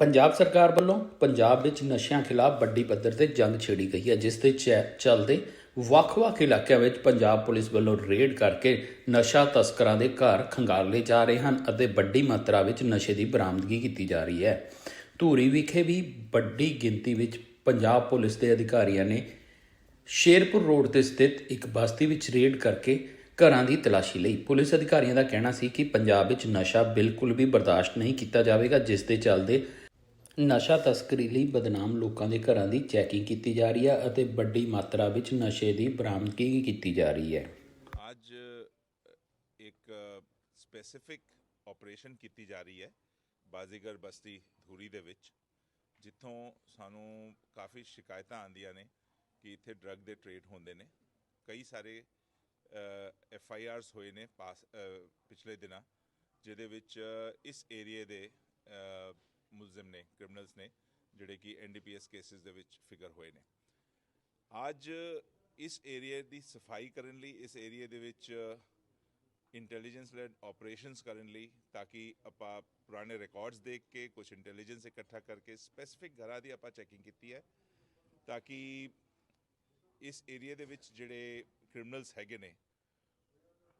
ਪੰਜਾਬ ਸਰਕਾਰ ਵੱਲੋਂ ਪੰਜਾਬ ਵਿੱਚ ਨਸ਼ਿਆਂ ਖਿਲਾਫ ਵੱਡੀ ਪੱਧਰ ਤੇ ਜੰਗ ਛੇੜੀ ਗਈ ਹੈ, ਜਿਸ ਦੇ ਚ- ਚੱਲਦੇ ਵੱਖ-ਵੱਖ ਇਲਾਕਿਆਂ ਵਿੱਚ ਪੰਜਾਬ ਪੁਲਿਸ ਵੱਲੋਂ ਰੇਡ ਕਰਕੇ ਨਸ਼ਾ ਤਸਕਰਾਂ ਦੇ ਘਰ ਖੰਗਾਲੇ ਜਾ ਰਹੇ ਹਨ ਅਤੇ ਵੱਡੀ ਮਾਤਰਾ ਵਿੱਚ ਨਸ਼ੇ ਦੀ ਬਰਾਮਦਗੀ ਕੀਤੀ ਜਾ ਰਹੀ ਹੈ। ਧੂਰੀ ਵਿਖੇ ਵੀ ਵੱਡੀ ਗਿਣਤੀ ਵਿੱਚ ਪੰਜਾਬ ਪੁਲਿਸ ਦੇ ਅਧਿਕਾਰੀਆਂ ਨੇ ਸ਼ੇਰਪੁਰ ਰੋਡ ਤੇ ਸਥਿਤ ਇੱਕ ਬਸਤੀ ਵਿੱਚ ਰੇਡ ਕਰਕੇ ਘਰਾਂ ਦੀ ਤਲਾਸ਼ੀ ਲਈ। ਪੁਲਿਸ ਅਧਿਕਾਰੀਆਂ ਦਾ ਕਹਿਣਾ ਸੀ ਕਿ ਪੰਜਾਬ ਵਿੱਚ ਨਸ਼ਾ ਬਿਲਕੁਲ ਵੀ ਬਰਦਾਸ਼ਤ ਨਹੀਂ ਕੀਤਾ ਜਾਵੇਗਾ, ਜਿਸ ਦੇ ਚੱਲਦੇ ਨਸ਼ਾ ਤਸਕਰੀ ਲਈ ਬਦਨਾਮ ਲੋਕਾਂ ਦੇ ਘਰਾਂ ਦੀ ਚੈਕਿੰਗ ਕੀਤੀ ਜਾ ਰਹੀ ਹੈ ਅਤੇ ਵੱਡੀ ਮਾਤਰਾ ਵਿੱਚ ਨਸ਼ੇ ਦੀ ਬਰਾਮਦਗੀ ਕੀਤੀ ਜਾ ਰਹੀ ਹੈ। ਅੱਜ ਇੱਕ ਸਪੈਸੀਫਿਕ ਆਪਰੇਸ਼ਨ ਕੀਤੀ ਜਾ ਰਹੀ ਹੈ ਬਾਜ਼ੀਗਰ ਬਸਤੀ ਧੂਰੀ ਦੇ ਵਿੱਚ, ਜਿੱਥੋਂ ਸਾਨੂੰ ਕਾਫੀ ਸ਼ਿਕਾਇਤਾਂ ਆਉਂਦੀਆਂ ਨੇ ਕਿ ਇੱਥੇ ਡਰੱਗ ਦੇ ਟ੍ਰੇਡ ਹੁੰਦੇ ਨੇ। ਕਈ ਸਾਰੇ ਐਫ ਆਈ ਆਰਸ ਹੋਏ ਨੇ ਪਾਸ ਪਿਛਲੇ ਦਿਨਾਂ, ਜਿਹਦੇ ਵਿੱਚ ਇਸ ਏਰੀਏ ਦੇ ਮੁਲਜ਼ਮ ਨੇ, ਕ੍ਰਿਮੀਨਲਸ ਨੇ, ਜਿਹੜੇ ਕਿ N D P S cases ਦੇ ਵਿੱਚ ਫਿਗਰ ਹੋਏ ਨੇ। ਅੱਜ ਇਸ ਏਰੀਆ ਦੀ ਸਫ਼ਾਈ ਕਰਨ ਲਈ, ਇਸ ਏਰੀਆ ਦੇ ਵਿੱਚ ਇੰਟੈਲੀਜੈਂਸ ਲੈਡ ਆਪਰੇਸ਼ਨਸ ਕਰਨ ਲਈ, ਤਾਂ ਕਿ ਆਪਾਂ ਪੁਰਾਣੇ ਰਿਕਾਰਡਸ ਦੇਖ ਕੇ ਕੁਝ ਇੰਟੈਲੀਜੈਂਸ ਇਕੱਠਾ ਕਰਕੇ ਸਪੈਸੀਫਿਕ ਘਰਾਂ ਦੀ ਆਪਾਂ ਚੈਕਿੰਗ ਕੀਤੀ ਹੈ, ਤਾਂ ਕਿ ਇਸ ਏਰੀਆ ਦੇ ਵਿੱਚ ਜਿਹੜੇ ਕ੍ਰਿਮੀਨਲਸ ਹੈਗੇ ਨੇ,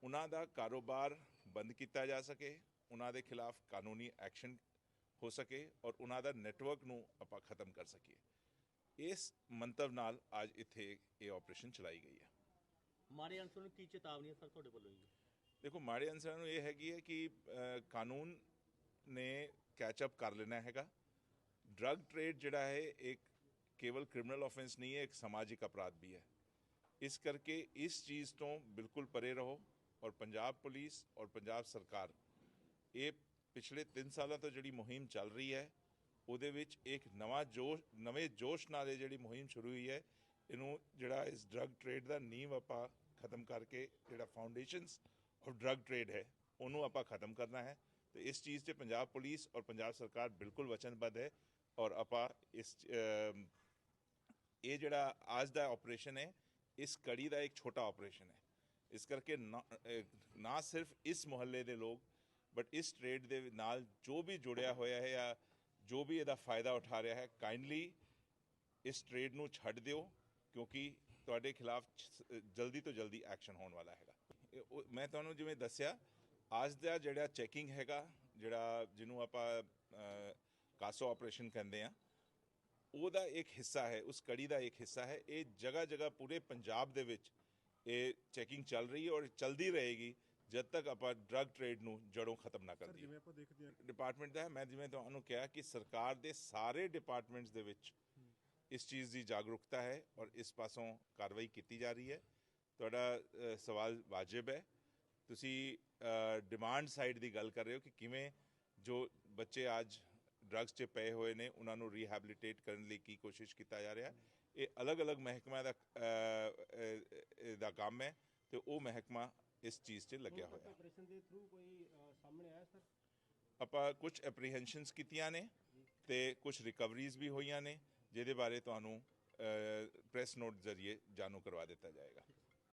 ਉਹਨਾਂ ਦਾ ਕਾਰੋਬਾਰ ਬੰਦ ਕੀਤਾ ਜਾ ਸਕੇ, ਉਹਨਾਂ ਦੇ ਖਿਲਾਫ ਕਾਨੂੰਨੀ ਐਕਸ਼ਨ ਹੋ ਸਕੇ ਔਰ ਉਹਨਾਂ ਦਾ ਨੈਟਵਰਕ ਨੂੰ ਆਪਾਂ ਖਤਮ ਕਰ ਸਕੀਏ ਇਸ ਮੰਤਵ ਨਾਲ ਅੱਜ ਇੱਥੇ ਇਹ ਆਪਰੇਸ਼ਨ ਚਲਾਈ ਗਈ ਹੈ ਮਾੜੇ ਅਨਸਰ ਨੂੰ ਕੀ ਚੇਤਾਵਨੀ ਹੈ ਸਰ ਤੁਹਾਡੇ ਵੱਲੋਂ ਜੀ ਦੇਖੋ ਮਾੜੇ ਅਨਸਰਾਂ ਨੂੰ ਇਹ ਹੈਗੀ ਹੈ ਕਿ ਅ, ਕਾਨੂੰਨ ਨੇ ਕੈਚ ਅਪ ਕਰ ਲੈਣਾ ਹੈਗਾ ਡਰੱਗ ਟ੍ਰੇਡ ਜਿਹੜਾ ਹੈ ਇੱਕ ਕੇਵਲ ਕ੍ਰਿਮੀਨਲ ਆਫੈਂਸ ਨਹੀਂ ਹੈ ਇੱਕ ਸਮਾਜਿਕ ਅਪਰਾਧ ਵੀ ਹੈ ਇਸ ਕਰਕੇ ਇਸ ਚੀਜ਼ ਤੋਂ ਬਿਲਕੁਲ ਪਰੇ ਰਹੋ ਔਰ ਪੰਜਾਬ ਪੁਲਿਸ ਔਰ ਪੰਜਾਬ ਸਰਕਾਰ ਇਹ ਪਿਛਲੇ 3 ਸਾਲਾਂ ਤੋਂ ਜਿਹੜੀ ਮੁਹਿੰਮ ਚੱਲ ਰਹੀ ਹੈ, ਉਹਦੇ ਵਿੱਚ ਇੱਕ ਨਵਾਂ ਜੋਸ਼, ਨਵੇਂ ਜੋਸ਼ ਨਾਲ ਇਹ ਜਿਹੜੀ ਮੁਹਿੰਮ ਸ਼ੁਰੂ ਹੋਈ ਹੈ, ਇਹਨੂੰ ਜਿਹੜਾ ਇਸ ਡਰੱਗ ਟ੍ਰੇਡ ਦਾ ਨੀਂਵ ਆਪਾਂ ਖਤਮ ਕਰਕੇ ਜਿਹੜਾ ਫਾਊਂਡੇਸ਼ਨਸ ਆਫ ਡਰੱਗ ਟ੍ਰੇਡ ਹੈ, ਉਹਨੂੰ ਆਪਾਂ ਖਤਮ ਕਰਨਾ ਹੈ। ਤੇ ਇਸ ਚੀਜ਼ ਤੇ ਪੰਜਾਬ ਪੁਲਿਸ ਔਰ ਪੰਜਾਬ ਸਰਕਾਰ ਬਿਲਕੁਲ ਵਚਨਬੱਧ ਹੈ ਔਰ ਆਪਾਂ ਇਸ ਇਹ ਜਿਹੜਾ ਅੱਜ ਦਾ ਆਪਰੇਸ਼ਨ ਹੈ, ਇਸ ਕੜੀ ਦਾ ਇੱਕ ਛੋਟਾ ਆਪਰੇਸ਼ਨ ਹੈ। ਇਸ ਕਰਕੇ ਨਾ ਸਿਰਫ ਇਸ ਮੁਹੱਲੇ ਦੇ ਲੋਕ ਬਟ ਇਸ ਟ੍ਰੇਡ ਦੇ ਨਾਲ ਜੋ ਵੀ ਜੁੜਿਆ ਹੋਇਆ ਹੈ ਜਾਂ ਜੋ ਵੀ ਇਹਦਾ ਫਾਇਦਾ ਉਠਾ ਰਿਹਾ ਹੈ ਕਾਈਂਡਲੀ ਇਸ ਟ੍ਰੇਡ ਨੂੰ ਛੱਡ ਦਿਓ, ਕਿਉਂਕਿ ਤੁਹਾਡੇ ਖਿਲਾਫ ਜਲਦੀ ਤੋਂ ਜਲਦੀ ਐਕਸ਼ਨ ਹੋਣ ਵਾਲਾ ਹੈਗਾ। ਮੈਂ ਤੁਹਾਨੂੰ ਜਿਵੇਂ ਦੱਸਿਆ, ਅੱਜ ਦਾ ਜਿਹੜਾ ਚੈਕਿੰਗ ਹੈਗਾ, ਜਿਹੜਾ ਜਿਹਨੂੰ ਆਪਾਂ ਕਾਸੋ ਆਪਰੇਸ਼ਨ ਕਹਿੰਦੇ ਆ, ਉਹਦਾ ਇੱਕ ਹਿੱਸਾ ਹੈ, ਉਸ ਕੜੀ ਦਾ ਇੱਕ ਹਿੱਸਾ ਹੈ। ਇਹ ਜਗ੍ਹਾ ਜਗ੍ਹਾ ਪੂਰੇ ਪੰਜਾਬ ਦੇ ਵਿੱਚ ਇਹ ਚੈਕਿੰਗ ਚੱਲ ਰਹੀ ਹੈ ਔਰ ਚਲਦੀ ਰਹੇਗੀ। ਜਦ ਤੱਕ ਆਪਾਂ ਡਰੱਗ ਟ੍ਰੇਡ ਨੂੰ ਜੜੋਂ ਖਤਮ ਨਾ ਕਰ ਦਈਏ ਜਿਵੇਂ ਆਪਾਂ ਦੇਖਦੇ ਹਾਂ। ਡਿਪਾਰਟਮੈਂਟ ਦਾ ਹੈ ਮੈਂ ਜਿਵੇਂ ਤੁਹਾਨੂੰ ਕਿਹਾ ਕਿ ਸਰਕਾਰ ਦੇ ਸਾਰੇ ਡਿਪਾਰਟਮੈਂਟਸ ਦੇ ਵਿੱਚ ਇਸ ਚੀਜ਼ ਦੀ ਜਾਗਰੂਕਤਾ ਹੈ ਔਰ ਇਸ ਪਾਸੋਂ ਕਾਰਵਾਈ ਕੀਤੀ ਜਾ ਰਹੀ ਹੈ। ਤੁਹਾਡਾ ਸਵਾਲ ਵਾਜਿਬ ਹੈ। ਤੁਸੀਂ ਡਿਮਾਂਡ ਸਾਈਡ ਦੀ ਗੱਲ ਕਰ ਰਹੇ ਹੋ ਕਿ ਕਿਵੇਂ ਜੋ ਬੱਚੇ ਅੱਜ ਡਰੱਗਸ 'ਚ ਪਏ ਹੋਏ ਨੇ ਉਹਨਾਂ ਨੂੰ ਰੀਹੈਬਿਲਿਟੇਟ ਕਰਨ ਲਈ ਕੀ ਕੋਸ਼ਿਸ਼ ਕੀਤਾ ਜਾ ਰਿਹਾ। ਇਹ ਅਲੱਗ-ਅਲੱਗ ਮਹਿਕਮਿਆਂ ਦਾ ਦਾ ਕੰਮ ਹੈ ਤੇ ਉਹ ਮਹਿਕਮਾ ਇਸ ਚੀਜ਼ 'ਚ ਲੱਗਿਆ ਹੋਇਆ। ਹੈ ਆਪਰੇਸ਼ਨ ਦੇ ਥਰੂ ਕੋਈ ਅ, ਸਾਹਮਣੇ ਆਇਆ ਸਰ ਆਪਾਂ ਕੁਝ ਐਪਰੀਹੈਂਸ਼ਨਸ ਕੀਤੀਆਂ ਨੇ ਤੇ ਕੁਝ ਰਿਕਵਰੀਜ਼ ਵੀ ਹੋਈਆਂ ਨੇ ਜਿਹਦੇ ਬਾਰੇ ਤੁਹਾਨੂੰ ਪ੍ਰੈਸ ਨੋਟ ਜ਼ਰੀਏ ਜਾਣੂ ਕਰਵਾ ਦਿੱਤਾ ਜਾਏਗਾ।